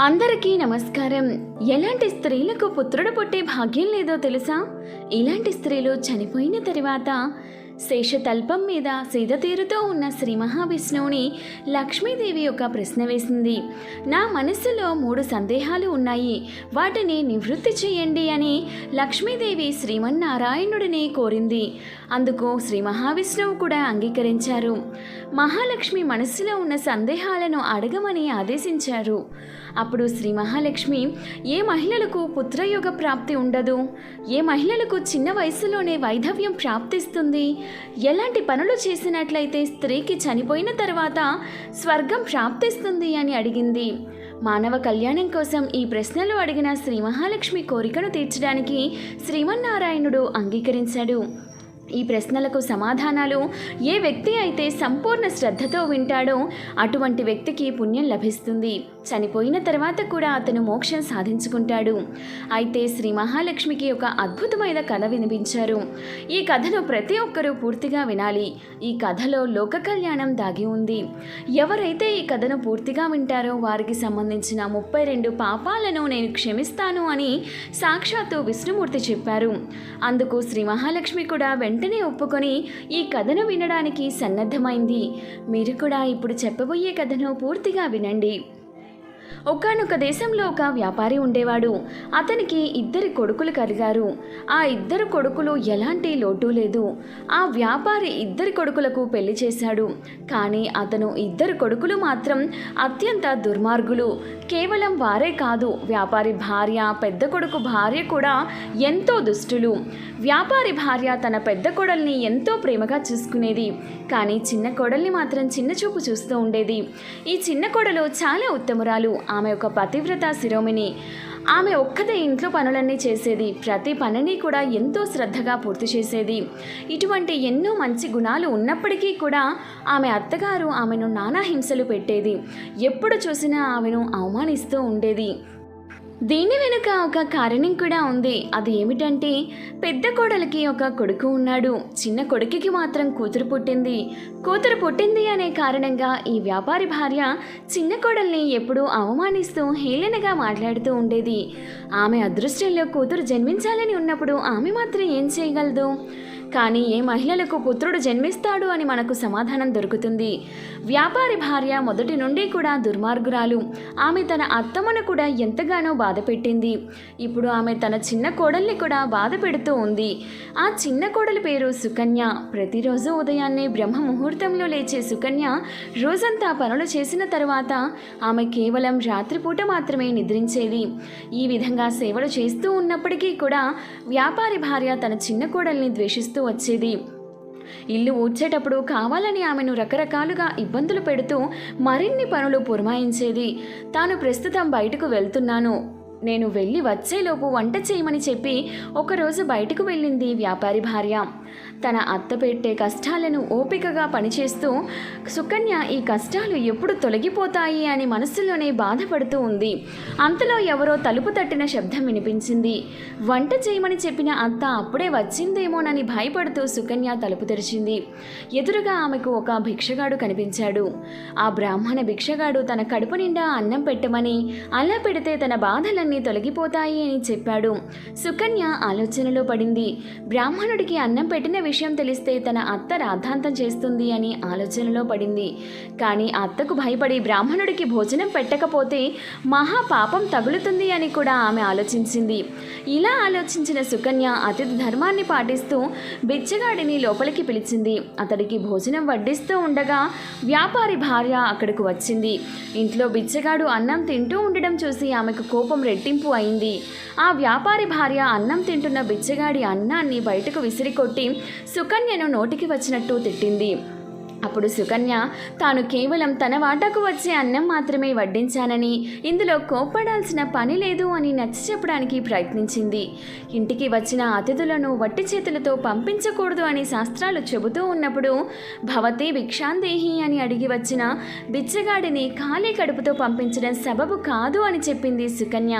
అందరికీ నమస్కారం. ఎలాంటి స్త్రీలకు పుత్రుడు పుట్టే భాగ్యం లేదో తెలుసా? ఇలాంటి స్త్రీలు చనిపోయిన తర్వాత శేషతల్పం మీద సీదతీరుతో ఉన్న శ్రీ మహావిష్ణువుని లక్ష్మీదేవి ఒక ప్రశ్న వేసింది. నా మనస్సులో మూడు సందేహాలు ఉన్నాయి. వాటిని నివృత్తి చేయండి అని లక్ష్మీదేవి శ్రీమన్నారాయణుడిని కోరింది. అందుకు శ్రీ మహావిష్ణువు కూడా అంగీకరించారు. మహాలక్ష్మి మనస్సులో ఉన్న సందేహాలను అడగమని ఆదేశించారు. అప్పుడు శ్రీ మహాలక్ష్మి ఏ మహిళలకు పుత్రయోగ ప్రాప్తి ఉండదు? ఏ మహిళలకు చిన్న వయసులోనే వైధవ్యం ప్రాప్తిస్తుంది? ఎలాంటి పనులు చేసినట్లయితే స్త్రీకి చనిపోయిన తర్వాత స్వర్గం ప్రాప్తిస్తుంది అని అడిగింది. మానవ కళ్యాణం కోసం ఈ ప్రశ్నలు అడిగిన శ్రీ మహాలక్ష్మి కోరికను తీర్చడానికి శ్రీమన్నారాయణుడు అంగీకరించాడు. ఈ ప్రశ్నలకు సమాధానాలు ఏ వ్యక్తి అయితే సంపూర్ణ శ్రద్ధతో వింటాడో అటువంటి వ్యక్తికి పుణ్యం లభిస్తుంది. చనిపోయిన తర్వాత కూడా అతను మోక్షం సాధించుకుంటాడు. అయితే శ్రీ మహాలక్ష్మికి ఒక అద్భుతమైన కథ వినిపించారు. ఈ కథను ప్రతి ఒక్కరూ పూర్తిగా వినాలి. ఈ కథలో లోక కళ్యాణం దాగి ఉంది. ఎవరైతే ఈ కథను పూర్తిగా వింటారో వారికి సంబంధించిన ముప్పై రెండు పాపాలను నేను క్షమిస్తాను అని సాక్షాత్తు విష్ణుమూర్తి చెప్పారు. అందుకు శ్రీ మహాలక్ష్మి కూడా వెంట వెంటనే ఒప్పుకొని ఈ కథను వినడానికి సన్నద్ధమైంది. మీరు కూడా ఇప్పుడు చెప్పబోయే కథను పూర్తిగా వినండి. ఒకానొక దేశంలో ఒక వ్యాపారి ఉండేవాడు. అతనికి ఇద్దరి కొడుకులు కలిగారు. ఆ ఇద్దరు కొడుకులు ఎలాంటి లోటు లేదు. ఆ వ్యాపారి ఇద్దరి కొడుకులకు పెళ్ళి చేశాడు. కానీ అతను ఇద్దరు కొడుకులు మాత్రం అత్యంత దుర్మార్గులు. కేవలం వారే కాదు వ్యాపారి భార్య పెద్ద కొడుకు భార్య కూడా ఎంతో దుష్టులు. వ్యాపారి భార్య తన పెద్ద కోడల్ని ఎంతో ప్రేమగా చూసుకునేది. కానీ చిన్న కోడల్ని మాత్రం చిన్న చూపు చూస్తూ ఉండేది. ఈ చిన్న కోడలు చాలా ఉత్తమురాలు. ఆమె ఒక పతివ్రత శిరోమిని ఆమె ఒక్కతే ఇంట్లో పనులన్నీ చేసేది ప్రతి పనిని కూడా ఎంతో శ్రద్ధగా పూర్తి చేసేది. ఇటువంటి ఎన్నో మంచి గుణాలు ఉన్నప్పటికీ కూడా ఆమె అత్తగారు ఆమెను నానా హింసలు పెట్టేది. ఎప్పుడు చూసినా ఆమెను అవమానిస్తూ ఉండేది. దీని వెనుక ఒక కారణం కూడా ఉంది. అది ఏమిటంటే పెద్ద కోడలికి ఒక కొడుకు ఉన్నాడు. చిన్న కొడుకుకి మాత్రం కూతురు పుట్టింది. కూతురు పుట్టింది అనే కారణంగా ఈ వ్యాపారి భార్య చిన్న కోడల్ని ఎప్పుడూ అవమానిస్తూ హేళనగా మాట్లాడుతూ ఉండేది. ఆమె అదృష్టంలో కూతురు జన్మించాలని ఉన్నప్పుడు ఆమె మాత్రం ఏం చేయగలదు? కానీ ఏ మహిళలకు పుత్రుడు జన్మిస్తాడు అని మనకు సమాధానం దొరుకుతుంది. వ్యాపారి భార్య మొదటి నుండి కూడా దుర్మార్గురాలు. ఆమె తన అత్తమ్మను కూడా ఎంతగానో బాధ పెట్టింది. ఇప్పుడు ఆమె తన చిన్న కోడల్ని కూడా బాధ పెడుతూ ఉంది. ఆ చిన్న కోడలి పేరు సుకన్య. ప్రతిరోజు ఉదయాన్నే బ్రహ్మ ముహూర్తంలో లేచే సుకన్య రోజంతా పనులు చేసిన తర్వాత ఆమె కేవలం రాత్రిపూట మాత్రమే నిద్రించేది. ఈ విధంగా సేవలు చేస్తూ ఉన్నప్పటికీ కూడా వ్యాపారి భార్య తన చిన్న కోడల్ని ద్వేషిస్తూ వచ్చేది. ఇల్లు ఊడ్చేటప్పుడు కావాలని ఆమెను రకరకాలుగా ఇబ్బందులు పెడుతూ మరిన్ని పనులు పురమాయించేది. తాను ప్రస్తుతం బయటకు వెళ్తున్నాను. నేను వెళ్ళి వచ్చేలోపు వంట చేయమని చెప్పి ఒకరోజు బయటకు వెళ్ళింది వ్యాపారి భార్య. తన అత్త పెట్టే కష్టాలను ఓపికగా పనిచేస్తూ సుకన్య ఈ కష్టాలు ఎప్పుడు తొలగిపోతాయి? అని మనస్సులోనే బాధపడుతూ ఉంది. అంతలో ఎవరో తలుపు తట్టిన శబ్దం వినిపించింది. వంట చేయమని చెప్పిన అత్త అప్పుడే వచ్చిందేమోనని భయపడుతూ సుకన్య తలుపు తెరిచింది. ఎదురుగా ఆమెకు ఒక భిక్షగాడు కనిపించాడు. ఆ బ్రాహ్మణ భిక్షగాడు తన కడుపు నిండా అన్నం పెట్టమని అలా పెడితే తన బాధలను బాధలన్నీ తొలగిపోతాయి అని చెప్పాడు. సుకన్య ఆలోచనలో పడింది. బ్రాహ్మణుడికి అన్నం పెట్టిన విషయం తెలిస్తే తన అత్త రాద్ధాంతం చేస్తుంది అని ఆలోచనలో పడింది. కానీ అత్తకు భయపడి బ్రాహ్మణుడికి భోజనం పెట్టకపోతే మహా పాపం తగులుతుంది అని కూడా ఆమె ఆలోచించింది. ఇలా ఆలోచించిన సుకన్య అతిథి ధర్మాన్ని పాటిస్తూ బిచ్చగాడిని లోపలికి పిలిచింది. అతడికి భోజనం వడ్డిస్తూ ఉండగా వ్యాపారి భార్య అక్కడికి వచ్చింది. ఇంట్లో బిచ్చగాడు అన్నం తింటూ ఉండడం చూసి ఆమెకు కోపం రెట్టింపు అయింది. ఆ వ్యాపారి భార్య అన్నం తింటున్న బిచ్చగాడి అన్నాన్ని బయటకు విసిరికొట్టి సుకన్యను నోటికి వచ్చినట్టు తిట్టింది. అప్పుడు సుకన్య తాను కేవలం తన వాటాకు వచ్చే అన్నం మాత్రమే వడ్డించానని ఇందులో కోప్పడాల్సిన పని లేదు అని నచ్చ చెప్పడానికి ప్రయత్నించింది. ఇంటికి వచ్చిన అతిథులను వట్టి చేతులతో పంపించకూడదు అని శాస్త్రాలు చెబుతూ ఉన్నప్పుడు భవతి భిక్షాందేహి అని అడిగి వచ్చిన బిచ్చగాడిని ఖాళీ కడుపుతో పంపించడం సబబు కాదు అని చెప్పింది సుకన్య.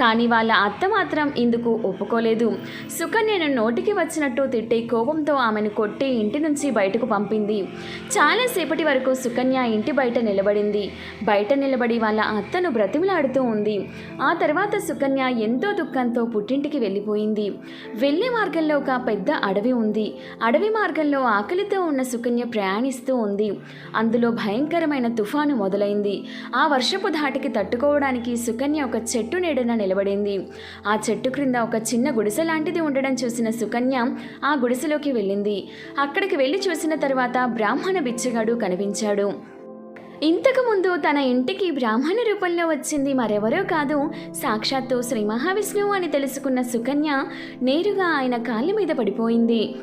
కానీ వాళ్ళ అత్త మాత్రం ఇందుకు ఒప్పుకోలేదు. సుకన్యను నోటికి వచ్చినట్టు తిట్టే కోపంతో ఆమెను కొట్టి ఇంటి నుంచి బయటకు పంపింది. చాలాసేపటి వరకు సుకన్య ఇంటి బయట నిలబడింది. బయట నిలబడి వాళ్ళ అత్తను బ్రతిమలాడుతూ ఉంది. ఆ తర్వాత సుకన్య ఎంతో దుఃఖంతో పుట్టింటికి వెళ్ళిపోయింది. వెళ్ళే మార్గంలో ఒక పెద్ద అడవి ఉంది. అడవి మార్గంలో ఆకలితో ఉన్న సుకన్య ప్రయాణిస్తూ ఉంది. అందులో భయంకరమైన తుఫాను మొదలైంది. ఆ వర్షపు ధాటికి తట్టుకోవడానికి సుకన్య ఒక చెట్టు నీడన నిలబడింది. ఆ చెట్టు క్రింద ఒక చిన్న గుడిసె లాంటిది ఉండడం చూసిన సుకన్య ఆ గుడిసెలోకి వెళ్ళింది. అక్కడికి వెళ్ళి చూసిన తర్వాత బ్రాహ్మణ బిచ్చగాడు కనిపించాడు. ఇంతకుముందు తన ఇంటికి బ్రాహ్మణ రూపంలో వచ్చింది మరెవరో కాదు సాక్షాత్తు శ్రీ మహావిష్ణువు అని తెలుసుకున్న సుకన్య నేరుగా ఆయన కాళ్ళ మీద పడిపోయింది.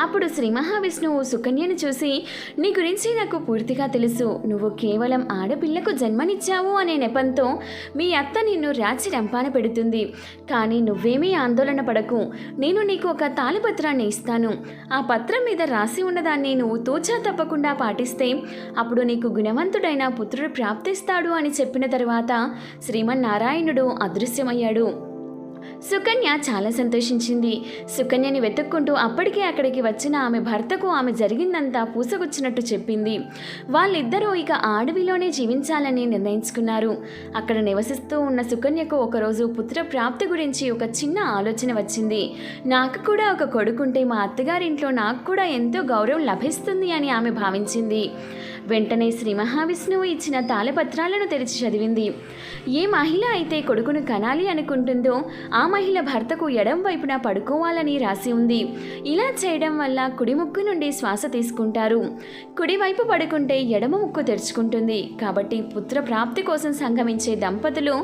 అప్పుడు శ్రీ మహావిష్ణువు సుకన్యను చూసి నీ గురించి నాకు పూర్తిగా తెలుసు. నువ్వు కేవలం ఆడపిల్లకు జన్మనిచ్చావు అనే నెపంతో మీ అత్త నిన్ను రాచి రంపాన పెడుతుంది. కానీ నువ్వేమీ ఆందోళన పడకు. నేను నీకు ఒక తాళపత్రాన్ని ఇస్తాను. ఆ పత్రం మీద రాసి ఉన్నదాన్ని నువ్వు తూచా తప్పకుండా పాటిస్తే అప్పుడు నీకు గుణవంతుడైన పుత్రుడు ప్రాప్తిస్తాడు అని చెప్పిన తర్వాత శ్రీమన్నారాయణుడు అదృశ్యమయ్యాడు. సుకన్య చాలా సంతోషించింది. సుకన్యని వెతుక్కుంటూ అప్పటికే అక్కడికి వచ్చిన ఆమె భర్తకు ఆమె జరిగిందంతా పూసగుచ్చినట్టు చెప్పింది. వాళ్ళిద్దరూ ఇక అడవిలోనే జీవించాలని నిర్ణయించుకున్నారు. అక్కడ నివసిస్తూ ఉన్న సుకన్యకు ఒకరోజు పుత్ర ప్రాప్తి గురించి ఒక చిన్న ఆలోచన వచ్చింది. నాకు కూడా ఒక కొడుకుంటే మా అత్తగారింట్లో నాకు కూడా ఎంతో గౌరవం లభిస్తుంది అని ఆమె భావించింది. వెంటనే శ్రీ మహావిష్ణువు ఇచ్చిన తాళపత్రాలను తెరిచి చదివింది. ఏ మహిళ అయితే కొడుకును కనాలి అనుకుంటుందో ఆ మహిళ భర్తకు ఎడం వైపున పడుకోవాలని రాసి ఉంది. ఇలా చేయడం వల్ల కుడి ముక్కు నుండి శ్వాస తీసుకుంటారు. కుడివైపు పడుకుంటే ఎడమ ముక్కు తెరుచుకుంటుంది. కాబట్టి పుత్ర ప్రాప్తి కోసం సంగమించే దంపతులు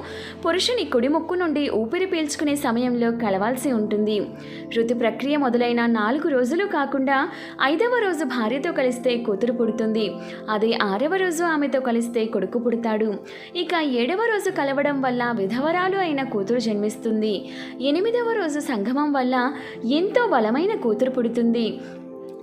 పురుషుని కుడి ముక్కు నుండి ఊపిరి పీల్చుకునే సమయంలో కలవాల్సి ఉంటుంది. ఋతు ప్రక్రియ మొదలైన నాలుగు రోజులు కాకుండా ఐదవ రోజు భార్యతో కలిస్తే కూతురు పుడుతుంది. అదే ఆరవ రోజు ఆమెతో కలిస్తే కొడుకు పుడతాడు. ఇక ఏడవ రోజు కలవడం వల్ల విధవరాలు అయిన కూతురు జన్మిస్తుంది. ఎనిమిదవ రోజు సంగమం వల్ల ఎంతో బలమైన కూతురు పుడుతుంది.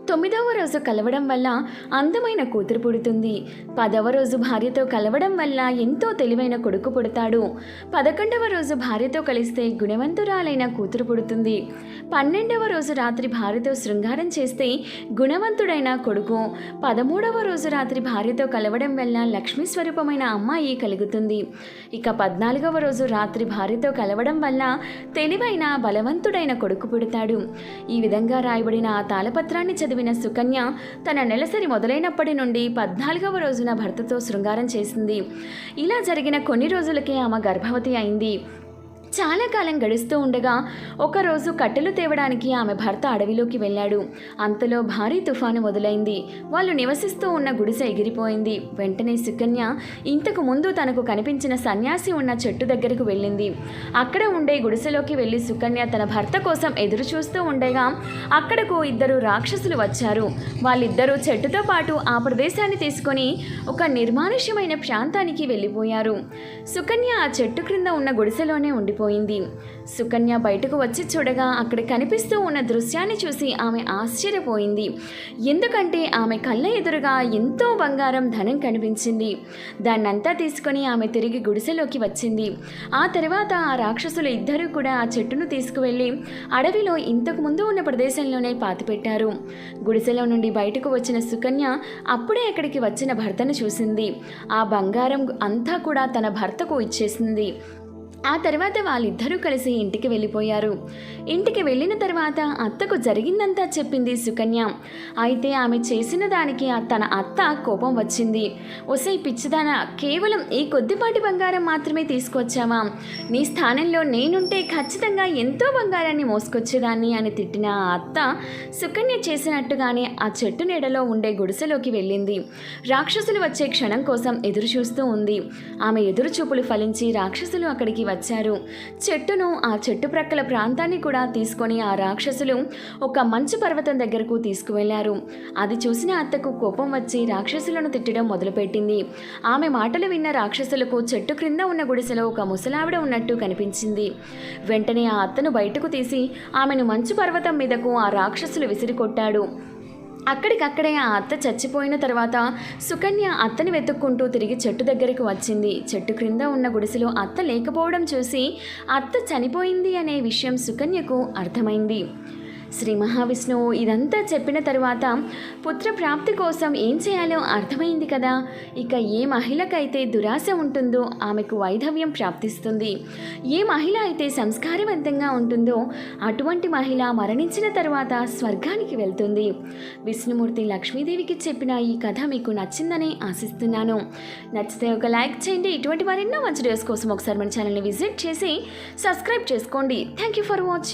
తొమ్మిదవ రోజు కలవడం వల్ల అందమైన కూతురు పుడుతుంది. పదవ రోజు భార్యతో కలవడం వల్ల ఎంతో తెలివైన కొడుకు పుడతాడు. పదకొండవ రోజు భార్యతో కలిస్తే గుణవంతురాలైన కూతురు పుడుతుంది. పన్నెండవ రోజు రాత్రి భార్యతో శృంగారం చేస్తే గుణవంతుడైన కొడుకు. పదమూడవ రోజు రాత్రి భార్యతో కలవడం వల్ల లక్ష్మీ స్వరూపమైన అమ్మాయి కలుగుతుంది. ఇక పద్నాలుగవ రోజు రాత్రి భార్యతో కలవడం వల్ల తెలివైన బలవంతుడైన కొడుకు పుడతాడు. ఈ విధంగా రాయబడిన ఆ తాళపత్రాన్ని చదివిన సుకన్య తన నెలసరి మొదలైనప్పటి నుండి పద్నాలుగవ రోజున భర్తతో శృంగారం చేసింది. ఇలా జరిగిన కొన్ని రోజులకే ఆమె గర్భవతి అయింది. చాలా కాలం గడుస్తూ ఉండగా ఒకరోజు కట్టెలు తేవడానికి ఆమె భర్త అడవిలోకి వెళ్ళాడు. అంతలో భారీ తుఫాను మొదలైంది. వాళ్ళు నివసిస్తూ ఉన్న గుడిసె ఎగిరిపోయింది. వెంటనే సుకన్య ఇంతకు ముందు తనకు కనిపించిన సన్యాసి ఉన్న చెట్టు దగ్గరకు వెళ్ళింది. అక్కడ ఉండే గుడిసెలోకి వెళ్ళి సుకన్య తన భర్త కోసం ఎదురు చూస్తూ ఉండగా అక్కడకు ఇద్దరు రాక్షసులు వచ్చారు. వాళ్ళిద్దరూ చెట్టుతో పాటు ఆ ప్రదేశాన్ని తీసుకొని ఒక నిర్మానుష్యమైన ప్రాంతానికి వెళ్ళిపోయారు. సుకన్య ఆ చెట్టు క్రింద ఉన్న గుడిసెలోనే ఉండిపోయింది సుకన్య బయటకు వచ్చి చూడగా అక్కడ కనిపిస్తూ ఉన్న దృశ్యాన్ని చూసి ఆమె ఆశ్చర్యపోయింది. ఎందుకంటే ఆమె కళ్ళ ఎదురుగా ఎంతో బంగారం ధనం కనిపించింది. దాన్నంతా తీసుకొని ఆమె తిరిగి గుడిసెలోకి వచ్చింది. ఆ తర్వాత ఆ రాక్షసులు ఇద్దరూ కూడా ఆ చెట్టును తీసుకువెళ్ళి అడవిలో ఇంతకు ముందు ఉన్న ప్రదేశంలోనే పాతిపెట్టారు. గుడిసెలో నుండి బయటకు వచ్చిన సుకన్య అప్పుడే అక్కడికి వచ్చిన భర్తను చూసింది. ఆ బంగారం అంతా కూడా తన భర్తకు ఇచ్చేసింది. ఆ తర్వాత వాళ్ళిద్దరూ కలిసి ఇంటికి వెళ్ళిపోయారు. ఇంటికి వెళ్ళిన తర్వాత అత్తకు జరిగిందంతా చెప్పింది సుకన్య. అయితే ఆమె చేసిన దానికి ఆ తన అత్త కోపం వచ్చింది. ఒసై పిచ్చిదాన కేవలం ఈ కొద్దిపాటి బంగారం మాత్రమే తీసుకొచ్చావా? నీ స్థానంలో నేనుంటే ఖచ్చితంగా ఎంతో బంగారాన్ని మోసుకొచ్చేదాన్ని అని తిట్టిన ఆ అత్త సుకన్య చేసినట్టుగానే ఆ చెట్టు నీడలో ఉండే గుడిసెలోకి వెళ్ళింది. రాక్షసులు వచ్చే క్షణం కోసం ఎదురు చూస్తూ ఉంది. ఆమె ఎదురు చూపులు ఫలించి రాక్షసులు అక్కడికి వచ్చారు. చెట్టును ఆ చెట్టు ప్రక్కల ప్రాంతాన్ని కూడా తీసుకొని ఆ రాక్షసులు ఒక మంచు పర్వతం దగ్గరకు తీసుకువెళ్ళారు. అది చూసిన అత్తకు కోపం వచ్చి రాక్షసులను తిట్టడం మొదలుపెట్టింది. ఆమె మాటలు విన్న రాక్షసులకు చెట్టు క్రింద ఉన్న గుడిసెలో ఒక ముసలావిడ ఉన్నట్టు కనిపించింది. వెంటనే ఆ అత్తను బయటకు తీసి ఆమెను మంచు పర్వతం మీదకు ఆ రాక్షసులు విసిరికొట్టాడు. అక్కడికక్కడే ఆ అత్త చచ్చిపోయిన తర్వాత సుకన్య అత్తని వెతుక్కుంటూ తిరిగి చెట్టు దగ్గరికి వచ్చింది. చెట్టు క్రింద ఉన్న గుడిసెలో అత్త లేకపోవడం చూసి అత్త చనిపోయింది అనే విషయం సుకన్యకు అర్థమైంది. శ్రీ మహావిష్ణువు ఇదంతా చెప్పిన తరువాత పుత్ర ప్రాప్తి కోసం ఏం చేయాలో అర్థమైంది కదా. ఇక ఏ మహిళకైతే దురాశ ఉంటుందో ఆమెకు వైధవ్యం ప్రాప్తిస్తుంది. ఏ మహిళ అయితే సంస్కారవంతంగా ఉంటుందో అటువంటి మహిళ మరణించిన తర్వాత స్వర్గానికి వెళ్తుంది. విష్ణుమూర్తి లక్ష్మీదేవికి చెప్పిన ఈ కథ మీకు నచ్చిందని ఆశిస్తున్నాను. నచ్చితే ఒక లైక్ చేయండి. ఇటువంటి మరెన్నో మంచి డేస్ కోసం ఒకసారి మన ఛానల్ని విజిట్ చేసి సబ్స్క్రైబ్ చేసుకోండి. Thank you for watching